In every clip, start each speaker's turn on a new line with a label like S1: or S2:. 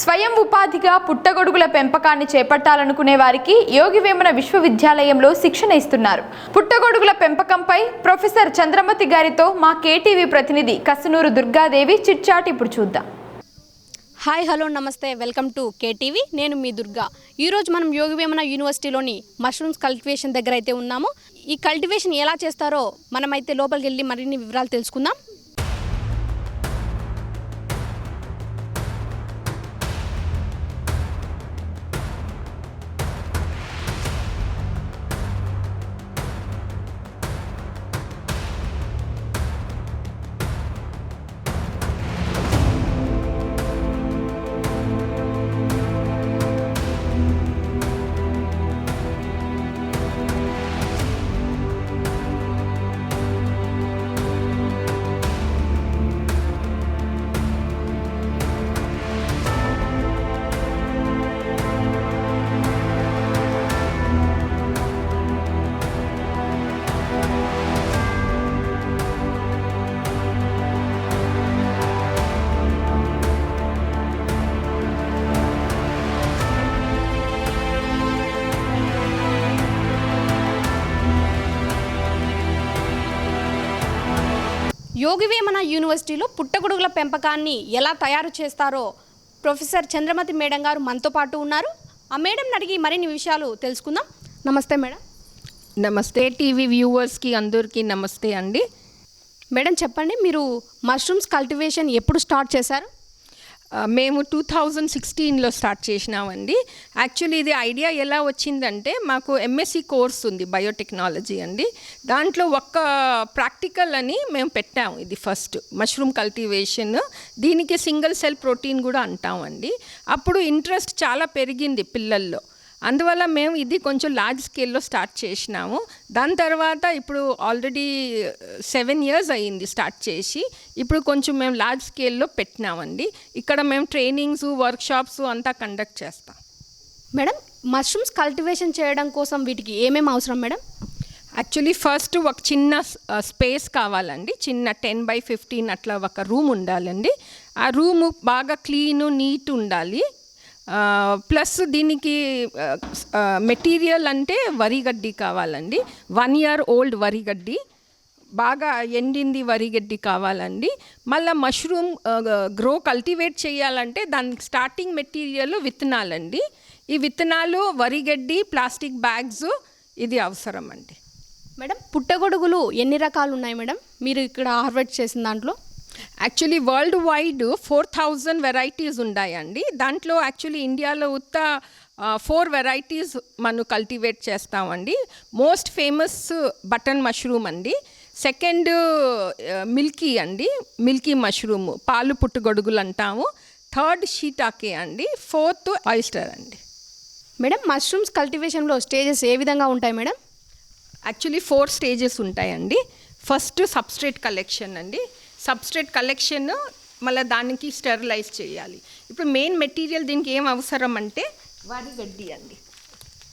S1: స్వయం ఉపాధిగా పుట్టగొడుగుల పెంపకాన్ని చేపట్టాలనుకునే వారికి యోగి వేమన విశ్వవిద్యాలయంలో శిక్షణ ఇస్తున్నారు. పుట్టగొడుగుల పెంపకంపై ప్రొఫెసర్ చంద్రమతి గారితో మా కేటీవీ ప్రతినిధి కసునూరు దుర్గాదేవి చిట్చాట్ ఇప్పుడు చూద్దాం.
S2: Hi hello namaste welcome to KTV. నేను మీ దుర్గా. ఈరోజు మనం యోగవేమన యూనివర్సిటీలోని మష్రూమ్స్ కల్టివేషన్ దగ్గర అయితే ఉన్నాము. ఈ కల్టివేషన్ ఎలా చేస్తారో మనమైతే లోపలికి వెళ్ళి మరిన్ని వివరాలు తెలుసుకుందాం. యోగివేమన యూనివర్సిటీలో పుట్టగొడుగుల పెంపకాన్ని ఎలా తయారు చేస్తారో ప్రొఫెసర్ చంద్రమతి మేడం గారు మనతో పాటు ఉన్నారు. ఆ మేడం అడిగి మరిన్ని విషయాలు తెలుసుకుందాం. నమస్తే మేడం.
S3: నమస్తే. టీవీ వ్యూవర్స్కి అందరికీ నమస్తే అండి.
S2: మేడం చెప్పండి మీరు మష్రూమ్స్ కల్టివేషన్ ఎప్పుడు స్టార్ట్ చేశారు?
S3: మేము టూ థౌజండ్ సిక్స్టీన్లో స్టార్ట్ చేసినామండి. యాక్చువల్లీ ఇది ఐడియా ఎలా వచ్చిందంటే మాకు ఎంఎస్సి కోర్స్ ఉంది బయోటెక్నాలజీ అండి. దాంట్లో ఒక్క ప్రాక్టికల్ అని మేము పెట్టాము ఇది ఫస్ట్ మష్రూమ్ కల్టివేషన్ దీనికి సింగిల్ సెల్ ప్రోటీన్ కూడా అంటామండి. అప్పుడు ఇంట్రెస్ట్ చాలా పెరిగింది పిల్లల్లో. అందువల్ల మేము ఇది కొంచెం లార్జ్ స్కేల్లో స్టార్ట్ చేసినాము. దాని తర్వాత ఇప్పుడు ఆల్రెడీ సెవెన్ ఇయర్స్ అయ్యింది స్టార్ట్ చేసి. ఇప్పుడు కొంచెం మేము లార్జ్ స్కేల్లో పెట్టినామండి. ఇక్కడ మేము ట్రైనింగ్స్ వర్క్షాప్స్ అంతా కండక్ట్ చేస్తాం.
S2: మేడం మష్రూమ్స్ కల్టివేషన్ చేయడం కోసం వీటికి ఏమేమి అవసరం మేడం?
S3: యాక్చువల్లీ ఫస్ట్ ఒక చిన్న స్పేస్ కావాలండి. చిన్న టెన్ బై ఫిఫ్టీన్ అట్లా ఒక రూమ్ ఉండాలండి. ఆ రూము బాగా క్లీను నీట్ ఉండాలి. ప్లస్ దీనికి మెటీరియల్ అంటే వరిగడ్డి కావాలండి. వన్ ఇయర్ ఓల్డ్ వరిగడ్డి బాగా ఎండింది వరిగడ్డి కావాలండి. మళ్ళీ మష్రూమ్ గ్రో కల్టివేట్ చేయాలంటే దానికి స్టార్టింగ్ మెటీరియల్ విత్తనాలండి. ఈ విత్తనాలు వరిగడ్డి ప్లాస్టిక్ బ్యాగ్స్ ఇది అవసరం అండి
S2: మేడం పుట్టగొడుగులు ఎన్ని రకాలు ఉన్నాయి మేడం? మీరు ఇక్కడ హార్వెస్ట్ చేసిన దాంట్లో?
S3: Actually world wide four thousand varieties ఉన్నాయండి దాంట్లో యాక్చువల్లీ ఇండియాలో ఉత్త ఫోర్ వెరైటీస్ మనం కల్టివేట్ చేస్తామండి. మోస్ట్ ఫేమస్ బటన్ మష్రూమ్ అండి. సెకండ్ మిల్కీ అండి. మిల్కీ మష్రూమ్ పాలు పుట్టుగొడుగులు అంటాము థర్డ్ షీటాకే అండి. ఫోర్త్ ఆయిస్టర్ అండి.
S2: మేడం మష్రూమ్స్ కల్టివేషన్లో స్టేజెస్ ఏ విధంగా ఉంటాయి మేడం?
S3: యాక్చువల్లీ ఫోర్ స్టేజెస్ ఉంటాయండి. ఫస్ట్ సబ్స్ట్రేట్ కలెక్షన్ అండి. సబ్స్ట్రేట్ కలెక్షన్ మళ్ళీ దానికి స్టెరిలైజ్ చేయాలి. ఇప్పుడు మెయిన్ మెటీరియల్ దీనికి ఏం అవసరం అంటే వరిగడ్డి అండి.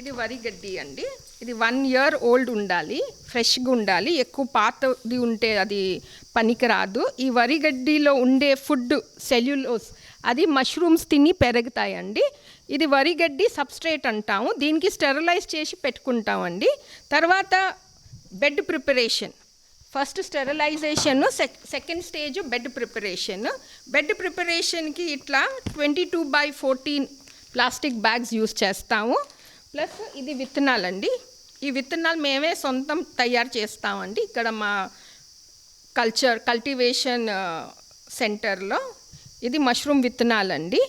S3: ఇది వరిగడ్డి అండి. ఇది వన్ ఇయర్ ఓల్డ్ ఉండాలి ఫ్రెష్గా ఉండాలి. ఎక్కువ పాతది ఉంటే అది పనికిరాదు. ఈ వరిగడ్డిలో ఉండే ఫుడ్ సెల్యులోస్ అది మష్రూమ్స్ తిని పెరుగుతాయండి. ఇది వరిగడ్డి సబ్స్ట్రేట్ అంటాము. దీనికి స్టెరిలైజ్ చేసి పెట్టుకుంటామండి. తర్వాత bed preparation. First sterilization second stage bed preparation. Bed ప్రిపరేషన్కి ఇట్లా twenty two by fourteen plastic bags use చేస్తాము. ప్లస్ ఇది విత్తనాలండి. ఈ విత్తనాలు మేమే సొంతం తయారు చేస్తామండి ఇక్కడ మా కల్చర్ కల్టివేషన్ సెంటర్లో. ఇది మష్రూమ్ విత్తనాలండి.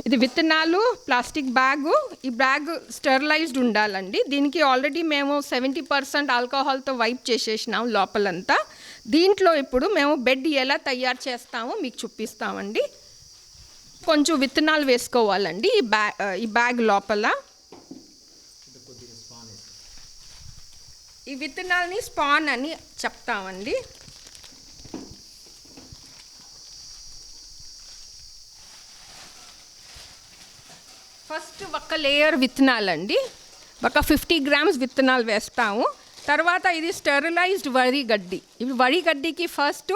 S3: ఇది విత్తనాలు ప్లాస్టిక్ బ్యాగు. ఈ బ్యాగ్ స్టెరిలైజ్డ్ ఉండాలండి. దీనికి ఆల్రెడీ మేము సెవెంటీ పర్సెంట్ ఆల్కహాల్తో వైప్ చేసేసినాం లోపలంతా. దీంట్లో ఇప్పుడు మేము బెడ్ ఎలా తయారు చేస్తామో మీకు చూపిస్తామండి. కొంచెం విత్తనాలు వేసుకోవాలండి ఈ బ్యాగ్ ఈ బ్యాగ్ లోపల. ఈ విత్తనాలని స్పాన్ అని చెప్తామండి ఫస్ట్ ఒక లేయర్ విత్తనాలండి. ఒక ఫిఫ్టీ గ్రామ్స్ విత్తనాలు వేస్తాము. తర్వాత ఇది స్టెరిలైజ్డ్ వరి గడ్డి. ఇవి వరి గడ్డికి ఫస్ట్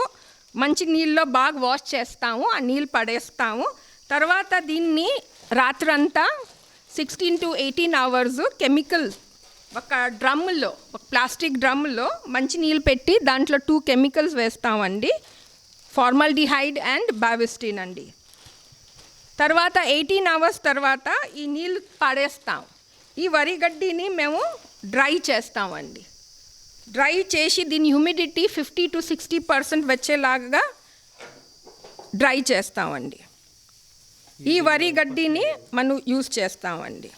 S3: మంచి నీళ్ళలో బాగా వాష్ చేస్తాము. ఆ నీళ్ళు పడేస్తాము. తర్వాత దీన్ని రాత్రంతా sixteen to eighteen hours chemical ఒక డ్రమ్ములో ఒక ప్లాస్టిక్ డ్రమ్ములో మంచి నీళ్ళు పెట్టి దాంట్లో టూ కెమికల్స్ వేస్తామండి. ఫార్మల్ డిహైడ్ అండ్ బావిస్టిన్ అండి. తర్వాత ఎయిటీన్ అవర్స్ తర్వాత ఈ నీళ్ళు పడేస్తాం. ఈ వరి గడ్డిని మేము డ్రై చేస్తామండి. డ్రై చేసి దీని humidity fifty to sixty percent వచ్చేలాగా డ్రై చేస్తామండి. ఈ వరి గడ్డిని మనం యూజ్ చేస్తామండి.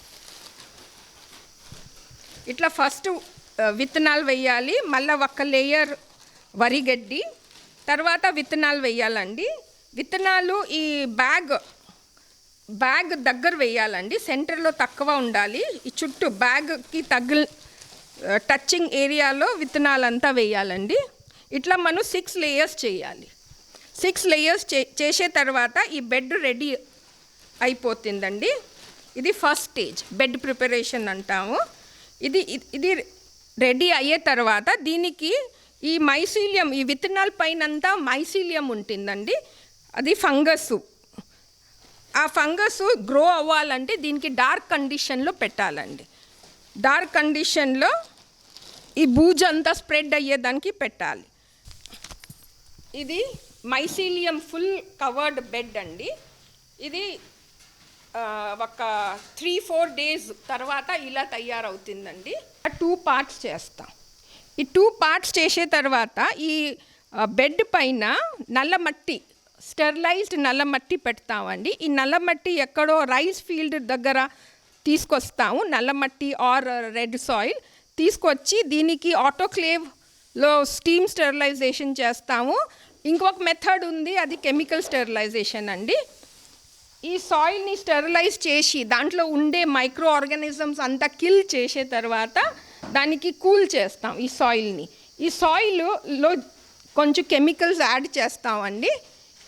S3: ఇట్లా ఫస్ట్ విత్తనాలు వేయాలి. మళ్ళీ ఒక లేయర్ వరి గడ్డి. తర్వాత విత్తనాలు వేయాలండి. విత్తనాలు ఈ బ్యాగ్ బ్యాగ్ దగ్గర వేయాలండి. సెంటర్లో తక్కువ ఉండాలి. ఈ చుట్టూ బ్యాగ్కి తగిలి టచింగ్ ఏరియాలో విత్తనాలంతా వేయాలండి. ఇట్లా మనం సిక్స్ లేయర్స్ చేయాలి. సిక్స్ లేయర్స్ చే చేసే తర్వాత ఈ బెడ్ రెడీ అయిపోతుందండి. ఇది ఫస్ట్ స్టేజ్. బెడ్ ప్రిపరేషన్ అంటాము. ఇది ఇది రెడీ అయ్యే తర్వాత దీనికి ఈ మైసీలియం ఈ విత్తనాల పైనంతా మైసీలియం ఉంటుందండి. అది ఫంగస్. ఆ ఫంగస్ గ్రో అవ్వాలంటే దీనికి డార్క్ కండిషన్లో పెట్టాలండి. డార్క్ కండిషన్లో ఈ బూజు అంతా స్ప్రెడ్ అయ్యేదానికి పెట్టాలి. ఇది మైసీలియం ఫుల్ కవర్డ్ బెడ్ అండి. ఇది ఒక త్రీ ఫోర్ డేస్ తర్వాత ఇలా తయారవుతుందండి. టూ పార్ట్స్ చేస్తాం. ఈ టూ పార్ట్స్ చేసే తర్వాత ఈ బెడ్ పైన నల్ల మట్టి స్టెరిలైజ్డ్ నల్ల మట్టి పెడతామండి. ఈ నల్ల మట్టి ఎక్కడో రైస్ ఫీల్డ్ దగ్గర తీసుకొస్తాము. నల్ల మట్టి ఆర్ రెడ్ సాయిల్ తీసుకొచ్చి దీనికి ఆటోక్లేవ్లో స్టీమ్ స్టెరిలైజేషన్ చేస్తాము. ఇంకొక మెథడ్ ఉంది అది కెమికల్ స్టెరిలైజేషన్ అండి. ఈ సాయిల్ని స్టెరిలైజ్ చేసి దాంట్లో ఉండే మైక్రో ఆర్గానిజమ్స్ అంతా కిల్ చేసే తర్వాత దానికి కూల్ చేస్తాం ఈ సాయిల్ని. ఈ సాయిల్లో కొంచెం కెమికల్స్ యాడ్ చేస్తామండి.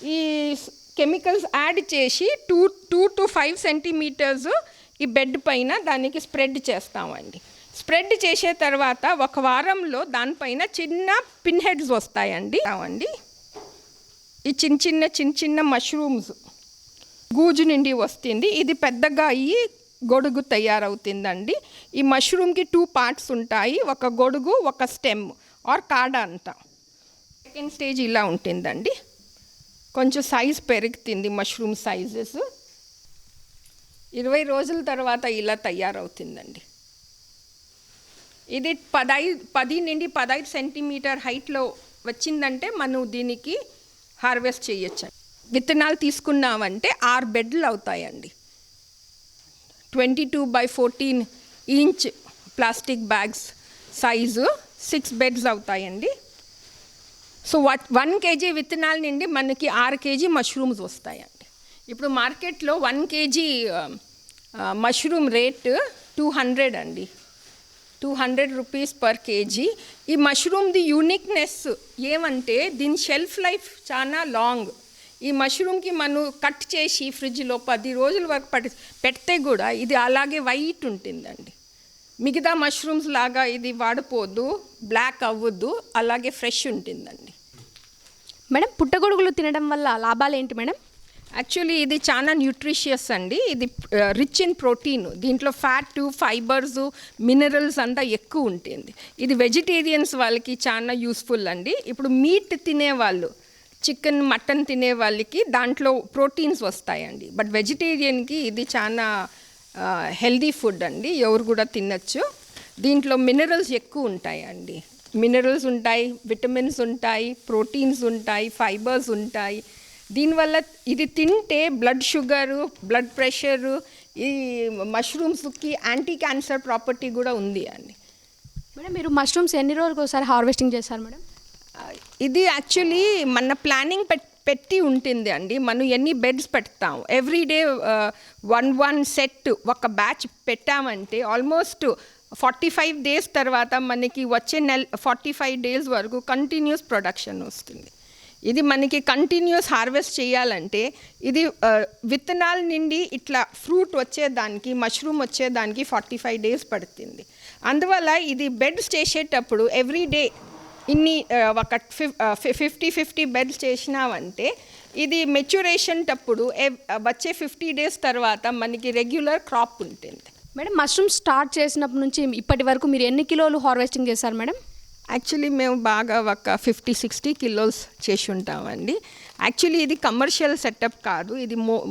S3: ఈ కెమికల్స్ యాడ్ చేసి two two to five centimetres ఈ బెడ్ పైన దానికి స్ప్రెడ్ చేస్తామండి. స్ప్రెడ్ చేసే తర్వాత ఒక వారంలో దానిపైన చిన్న పిన్ హెడ్స్ వస్తాయండి. అండి ఈ చిన్న చిన్న చిన్న చిన్న మష్రూమ్స్ గూజు నుండి వస్తుంది. ఇది పెద్దగా అయ్యి గొడుగు తయారవుతుందండి. ఈ మష్రూమ్కి టూ పార్ట్స్ ఉంటాయి. ఒక గొడుగు ఒక స్టెమ్ ఆర్ కాడ అంటాం. సెకండ్ స్టేజ్ ఇలా ఉంటుందండి. కొంచెం సైజ్ పెరుగుతుంది మష్రూమ్ సైజెస్ ఇరవై రోజుల తర్వాత ఇలా తయారవుతుందండి. ఇది పదైదు పది నుండి పదహైదు సెంటీమీటర్ హైట్లో వచ్చిందంటే మనం దీనికి హార్వెస్ట్ చేయొచ్చు. విత్తనాలు తీసుకున్నామంటే ఆరు బెడ్లు అవుతాయండి. Twenty two by fourteen inch plastic bags size six beds అవుతాయండి. సో వట్ వన్ కేజీ విత్తనాల నుండి మనకి ఆరు కేజీ మష్రూమ్స్ వస్తాయండి. ఇప్పుడు మార్కెట్లో one kg mushroom rate two hundred అండి. Two hundred rupees per kg ఈ మష్రూమ్ది యూనిక్నెస్ ఏమంటే దీని షెల్ఫ్ లైఫ్ చాలా లాంగ్ ఈ మష్రూమ్కి మనం కట్ చేసి ఫ్రిడ్జ్లో పది రోజుల వరకు పట్టి పెడితే కూడా ఇది అలాగే వైట్ ఉంటుందండి. మిగతా మష్రూమ్స్ లాగా ఇది వాడిపోద్దు బ్లాక్ అవ్వద్దు అలాగే ఫ్రెష్ ఉంటుందండి.
S2: మేడం పుట్టగొడుగులు తినడం వల్ల లాభాలు ఏంటి మేడం?
S3: యాక్చువల్లీ ఇది చాలా న్యూట్రిషియస్ అండి. ఇది రిచ్ ఇన్ ప్రోటీన్. దీంట్లో ఫ్యాట్ ఫైబర్స్ మినరల్స్ అంతా ఎక్కువ ఉంటుంది. ఇది వెజిటేరియన్స్ వాళ్ళకి చాలా యూస్ఫుల్ అండి. ఇప్పుడు మీట్ తినేవాళ్ళు చికెన్ మటన్ తినే వాళ్ళకి దాంట్లో ప్రోటీన్స్ వస్తాయండి. బట్ వెజిటేరియన్కి ఇది చాలా హెల్దీ ఫుడ్ అండి. ఎవరు కూడా తినచ్చు. దీంట్లో మినరల్స్ ఎక్కువ ఉంటాయండి. మినరల్స్ ఉంటాయి విటమిన్స్ ఉంటాయి ప్రోటీన్స్ ఉంటాయి ఫైబర్స్ ఉంటాయి. దీనివల్ల ఇది తింటే బ్లడ్ షుగరు బ్లడ్ ప్రెషరు ఈ మష్రూమ్స్కి యాంటీ క్యాన్సర్ ప్రాపర్టీ కూడా ఉంది అండి.
S2: మేడం మీరు మష్రూమ్స్ ఎన్ని రోజులకు ఒకసారి హార్వెస్టింగ్ చేస్తారు మేడం?
S3: ఇది యాక్చువల్లీ మన ప్లానింగ్ పెట్ పెట్టి ఉంటుంది అండి. మనం ఎన్ని బెడ్స్ పెడతాం? Every day one one set ఒక బ్యాచ్ పెట్టామంటే ఆల్మోస్ట్ ఫార్టీ ఫైవ్ డేస్ తర్వాత మనకి వచ్చే నెల ఫార్టీ ఫైవ్ డేస్ వరకు కంటిన్యూస్ ప్రొడక్షన్ వస్తుంది. ఇది మనకి కంటిన్యూస్ హార్వెస్ట్ చేయాలంటే ఇది విత్తనాల నుండి ఇట్లా ఫ్రూట్ వచ్చేదానికి మష్రూమ్ వచ్చేదానికి ఫార్టీ ఫైవ్ డేస్ పడుతుంది. అందువల్ల ఇది బెడ్స్ చేసేటప్పుడు ఎవ్రీ డే ఇన్ని ఒక ఫిఫ్టీ ఫిఫ్టీ బెడ్స్ చేసినామంటే ఇది మెచ్యూరేషన్ టప్పుడు ఎవ్- వచ్చే ఫిఫ్టీ డేస్ తర్వాత మనకి రెగ్యులర్ క్రాప్ ఉంటుంది.
S2: మేడం మష్రూమ్ స్టార్ట్ చేసినప్పటి నుంచి ఇప్పటి వరకు మీరు ఎన్ని కిలోలు హార్వెస్టింగ్ చేశారు మేడం?
S3: యాక్చువల్లీ మేము బాగా ఒక ఫిఫ్టీ సిక్స్టీ కిలోస్ చేసి ఉంటామండి. యాక్చువల్లీ ఇది కమర్షియల్ సెటప్ కాదు ఇది మో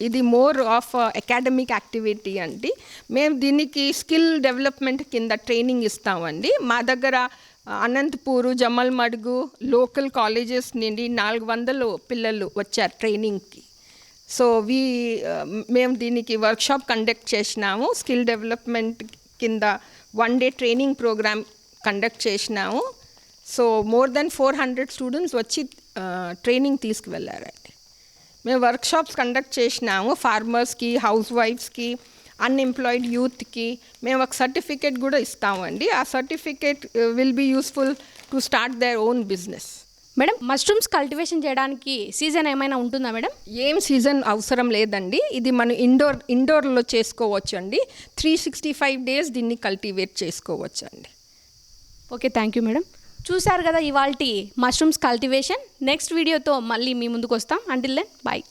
S3: ఇది- మోర్ ఆఫ్ అకాడమిక్ యాక్టివిటీ అండి. మేము దీనికి స్కిల్ డెవలప్మెంట్ కింద ట్రైనింగ్ ఇస్తామండి. మా దగ్గర Anantapur Jammalamadugu local colleges నుండి నాలుగు వందలు పిల్లలు వచ్చారు ట్రైనింగ్కి. సో వీ మేము దీనికి వర్క్షాప్ కండక్ట్ చేసినాము. స్కిల్ డెవలప్మెంట్ కింద one day training programme conduct చేసినాము. So more than four hundred students వచ్చి ట్రైనింగ్ తీసుకువెళ్ళారండి మేము వర్క్షాప్స్ కండక్ట్ చేసినాము. ఫార్మర్స్కి హౌస్ వైఫ్స్కి అన్ఎంప్లాయిడ్ యూత్కి మేము ఒక సర్టిఫికేట్ కూడా ఇస్తామండి ఆ certificate will be useful to start their own business
S2: madam mushrooms cultivation చేయడానికి సీజన్ ఏమైనా ఉంటుందా మేడం?
S3: ఏం సీజన్ అవసరం లేదండి. ఇది మనం ఇండోర్ ఇండోర్లో చేసుకోవచ్చు అండి త్రీ సిక్స్టీ ఫైవ్ డేస్ దీన్ని కల్టివేట్ చేసుకోవచ్చు అండి
S2: ఓకే థ్యాంక్ యూ మేడం. చూశారు కదా ఇవాల్టి మష్రూమ్స్ కల్టివేషన్ నెక్స్ట్ వీడియోతో మళ్ళీ మీ ముందుకు వస్తాం. Until then bye